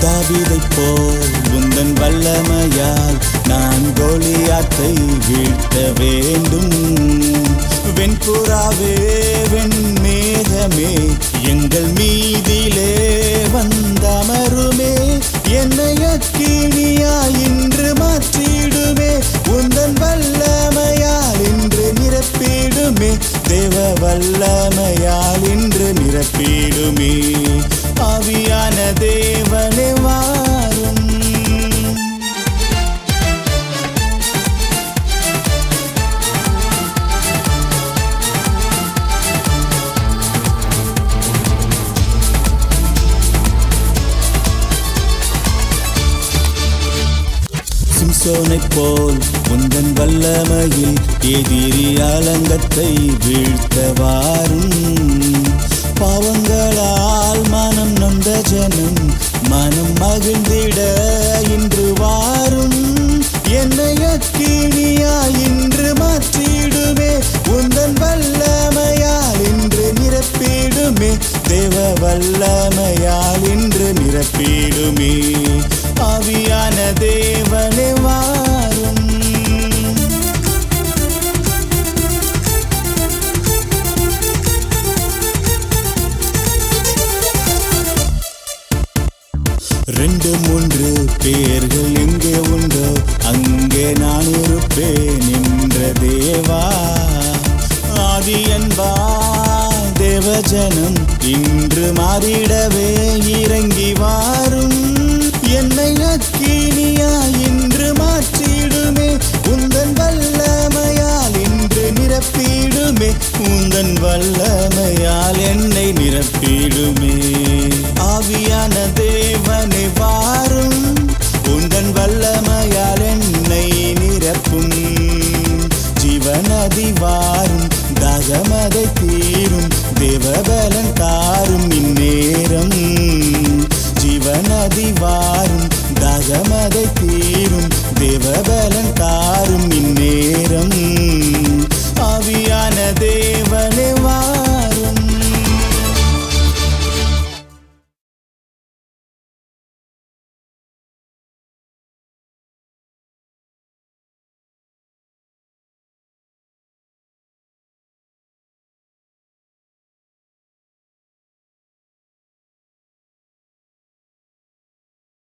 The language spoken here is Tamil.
தாவிதை போல் உந்தன் வல்லமையால் நான் கோலியாத்தை வீழ்த்த வேண்டும். வெண்புறாவே வெண்மேகமே எங்கள் மீதிலே வந்தமருமே என்னை அக்கினியா இன்று மாற்றிடுமே. உந்தன் வல்லமையால் இன்று நிரப்பிடுமே தேவ வல்லமையால் இன்று நிரப்பிடுமே. ஆவியான தேவனே வாரும். சிம்சோனைப் போல் உந்தன் வல்லமையில் எதிரி அலங்கத்தை வீழ்த்த என்னை இன்று மாற்றிடுமே. உந்தன் வல்லமையால் இன்று நிரப்பிடுமே. தேவ வல்லமையால் இன்று நிரப்பிடுமே. ஆவியான ரெண்டு மூன்று பேர்கள் எங்கே உண்டோ. அங்கே நான் இருப்பேன் என்ற தேவா. ஆதி என்பா தேவஜனம் இன்று மாறிடவே இறங்கி வாரும். என்னை அக்கினியா இன்று மாற்றிடுமே. உந்தன் வல்லமையால் இன்று நிரப்பிடுமே. உந்தன் வல்லமையால் என்னை நிரப்பிடுமே